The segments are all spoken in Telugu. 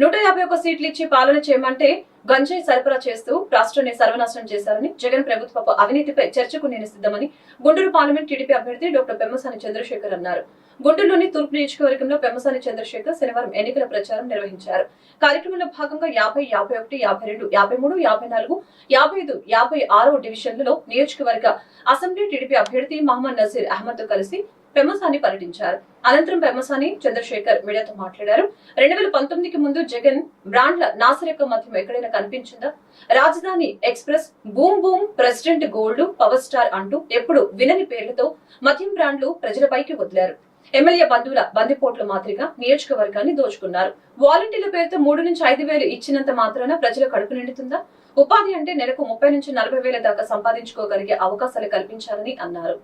నూట యాభై ఒక్క సీట్లు ఇచ్చి పాలన చేయమంటే గంజాయి సరఫరా చేస్తూ రాష్ట్రాన్ని సర్వనాశనం చేశారని జగన్ ప్రభుత్వపు అవినీతిపై చర్చకు నేను సిద్ధమని గుంటూరు పార్లమెంట్ టీడీపీ అభ్యర్థి డాక్టర్ పెమ్మసాని చంద్రశేఖర్ అన్నారు. గుంటూరులోని తూర్పు నియోజకవర్గంలో పెమ్మసాని చంద్రశేఖర్ శనివారం ఎన్నికల ప్రచారం నిర్వహించారు. కార్యక్రమంలో భాగంగా యాభై యాభై ఒకటి యాభై రెండు యాభై మూడు యాభై నాలుగు యాభై ఐదు యాభై ఆరో డివిజన్లలో నియోజకవర్గ అసెంబ్లీ టీడీపీ అభ్యర్థి మహమ్మద్ నజీర్ అహ్మద్తో కలిసి పెమసాని పర్యటించారు. అనంతరం పెమసాని చంద్రశేఖర్ మీడియాతో మాట్లాడారు. రెండు వేల పంతొమ్మిదికి ముందు జగన్ బ్రాండ్ల నాసిరక మధ్యం ఎక్కడైనా కనిపించిందా? Rajdhani express boom boom president gold power star అంటూ ఎప్పుడు వినని పేర్లతో మద్యం బ్రాండ్లు ప్రజలపైకి వదిలారు. ఎమ్మెల్యే బంధువుల బందిపోట్ల మాదిరిగా నియోజకవర్గాన్ని దోచుకున్నారు. వాలంటీర్ల పేరుతో మూడు నుంచి ఐదు వేలు ఇచ్చినంత మాత్రాన ప్రజల కడుపు నిండుతుందా? ఉపాధి అంటే నెలకు ముప్పై నుంచి నలభై వేల దాకా సంపాదించుకోగలిగే అవకాశాలు కల్పించాలని అన్నారు.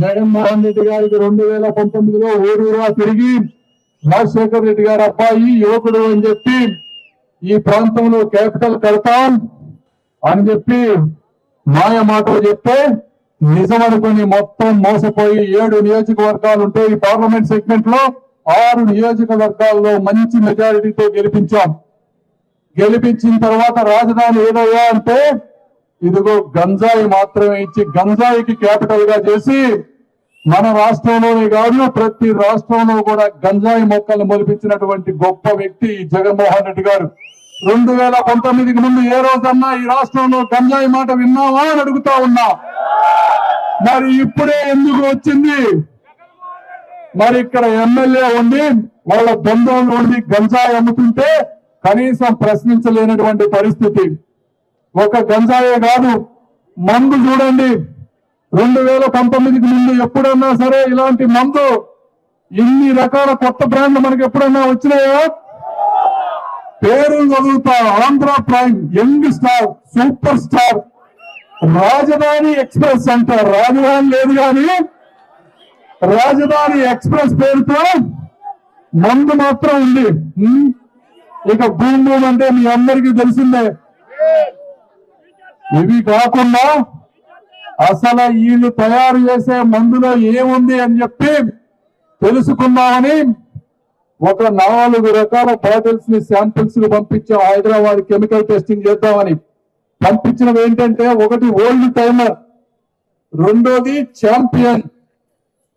జగన్మోహన్ రెడ్డి గారికి రెండు వేల పంతొమ్మిదిలో ఊరూరా తిరిగి రాజశేఖర్ రెడ్డి గారు అబ్బాయి యువకుడు అని చెప్పి ఈ ప్రాంతంలో క్యాపిటల్ కడతాం అని చెప్పి మాయ మాటలు చెప్తే నిజం అనుకుని మొత్తం మోసపోయి ఏడు నియోజకవర్గాలు ఉంటే ఈ పార్లమెంట్ సెగ్మెంట్లో ఆరు నియోజకవర్గాల్లో మంచి మెజారిటీతో గెలిపించాం. గెలిపించిన తర్వాత రాజధాని ఏదయ్యా అంటే ఇదిగో గంజాయి మాత్రమే ఇచ్చి గంజాయికి క్యాపిటల్గా చేసి మన రాష్ట్రంలోనే కాదు ప్రతి రాష్ట్రంలో కూడా గంజాయి మొక్కలు మొలిపించినటువంటి గొప్ప వ్యక్తి జగన్మోహన్ రెడ్డి గారు. రెండు వేల పంతొమ్మిదికి ముందు ఏ రోజన్నా ఈ రాష్ట్రంలో గంజాయి మాట విన్నావా అని అడుగుతా ఉన్నా. మరి ఇప్పుడే ఎందుకు వచ్చింది? మరి ఇక్కడ ఎమ్మెల్యే ఉండి వాళ్ళ బంధువులు ఉండి గంజాయి అమ్ముతుంటే కనీసం ప్రశ్నించలేనటువంటి పరిస్థితి. ఒక గంజాయే కాదు మందు చూడండి. రెండు వేల పంతొమ్మిదికి ముందు ఎప్పుడన్నా సరే ఇలాంటి మందు ఇన్ని రకాల కొత్త బ్రాండ్లు మనకి ఎప్పుడన్నా వచ్చినాయా? పేరు చదువుతా Andhra prime young star super star. Rajdhani express అంటారు రాజధాని లేదు కానీ రాజధాని ఎక్స్ప్రెస్ పేరుతో మందు మాత్రం ఉంది. ఇక భూమి అంటే మీ అందరికీ తెలిసిందే. ఇవి కాకుండా అసలు వీళ్ళు తయారు చేసే మందులో ఏముంది అని చెప్పి తెలుసుకుందామని ఒక నాలుగు రకాల బాటిల్స్ని శాంపిల్స్ని పంపించాం హైదరాబాద్ కెమికల్ టెస్టింగ్ చేద్దామని. పంపించినవి ఏంటంటే ఒకటి ఓల్డ్ టైమర్ రెండోది ఛాంపియన్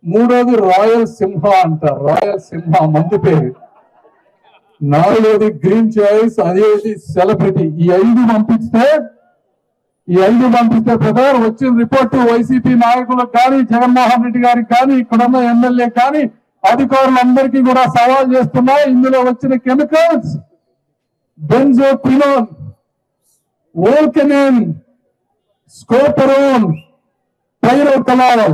మూడోది రాయల్ సింహ అంట రాయల్ సింహ మందు పేరు. నాలుగోది గ్రీన్ చాయిస్ అదేది సెలబ్రిటీ ఈ ఐదు పంపిస్తే ఈ ఐదు పంపిస్తే ప్రకారం వచ్చిన రిపోర్టు వైసీపీ నాయకులకు కానీ జగన్మోహన్ రెడ్డి గారికి కానీ ఇక్కడున్న ఎమ్మెల్యే కానీ అధికారులందరికీ కూడా సవాల్ చేస్తున్నా ఇందులో వచ్చిన కెమికల్స్ బెంజో బెంజోక్వినోన్ ఓల్కెనేన్ స్కోపరోన్ పైరోకలారం